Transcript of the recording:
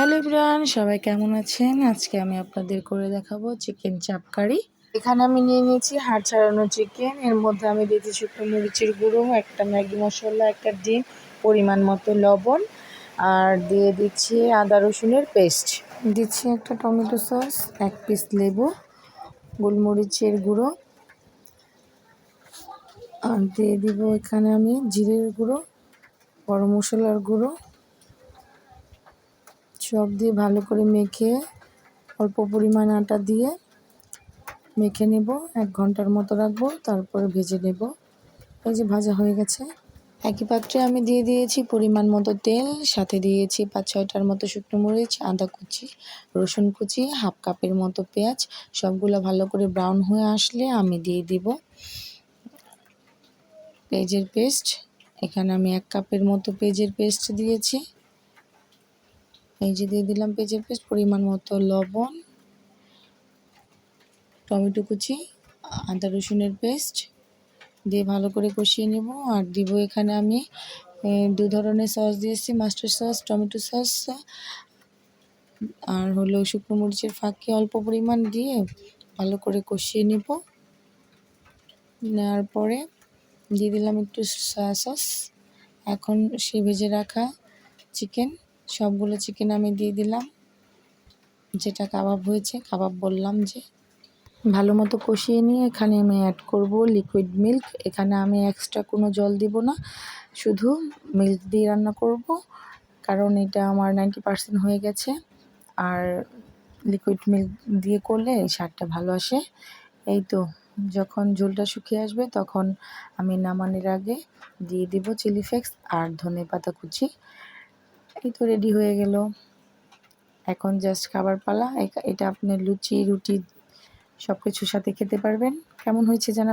Hello Ibran সবাই কেমন আছেন? আজকে আমি আপনাদের করে দেখাবো চিকেন চাপ কারি। এখানে আমি নিয়ে নিয়েছি হাড় ছাড়ানো চিকেন। এর মধ্যে আমি দিয়েছি শুকনো মরিচের গুঁড়ো, একটা ম্যাগি মশলা, একটা ডিম, পরিমাণ মতো লবণ, আর দিয়ে দিচ্ছি আদা রসুনের পেস্ট। দিচ্ছি একটা টমেটো সস, এক পিস লেবু, গোলমরিচের গুঁড়ো, আর দিয়ে দিব এখানে আমি জিরের গুঁড়ো, গরম মশলার গুঁড়ো সব দিয়ে ভালো করে মেখে অল্প পরিমাণ আটা দিয়ে মেখে নেব। এক ঘণ্টার মতো রাখব, তারপরে ভেজে নেব। এই যে ভাজা হয়ে গেছে। একই পাত্রে আমি দিয়ে দিয়েছি পরিমাণ মতো তেল, সাথে দিয়েছি পাঁচ ছয়টার মতো শুকনো মরিচ, আদা কুচি, রসুন কুচি, হাফ কাপের মতো পেঁয়াজ। সবগুলো ভালো করে ব্রাউন হয়ে আসলে আমি দিয়ে দিব। পেঁয়াজের পেস্ট, এখানে আমি এক কাপের মতো পেঁয়াজের পেস্ট দিয়েছি। এই যে দিয়ে দিলাম পেঁয়াজের পেস্ট, পরিমাণ মতো লবণ, টমেটো কুচি, আদা রসুনের পেস্ট দিয়ে ভালো করে কষিয়ে নেব। আর দিব এখানে আমি দু ধরনের সস দিয়েছি মাস্টার সস, টমেটো সস, আর হলো শুকনো মরিচের ফাঁকি অল্প পরিমাণ দিয়ে ভালো করে কষিয়ে নেব। নেওয়ার পরে দিয়ে দিলাম একটু সয়া সস। এখন সে ভেজে রাখা চিকেন। সবগুলো চিকেন আমি দিয়ে দিলাম। যেটা কাবাব হয়েছে, কাবাব বললাম যে ভালো মতো কষিয়ে নিয়ে এখানে আমি অ্যাড করব লিকুইড মিল্ক এখানে আমি এক্সট্রা কোনো জল দিব না, শুধু মিল্ক দিয়ে রান্না করব, কারণ এটা আমার নাইনটি পারসেন্ট হয়ে গেছে। আর লিকুইড মিল্ক দিয়ে করলে স্বাদটা ভালো আসে। এই তো, যখন ঝোলটা শুকিয়ে আসবে তখন আমি নামানোর আগে দিয়ে দিব চিলি ফ্লেক্স আর ধনে পাতা কুচি। এই তো রেডি হয়ে গেল। এখন জাস্ট খাবার পালা এটা আপনি লুচি, রুটি সব কিছুর সাথে খেতে পারবেন। কেমন হয়েছে জানা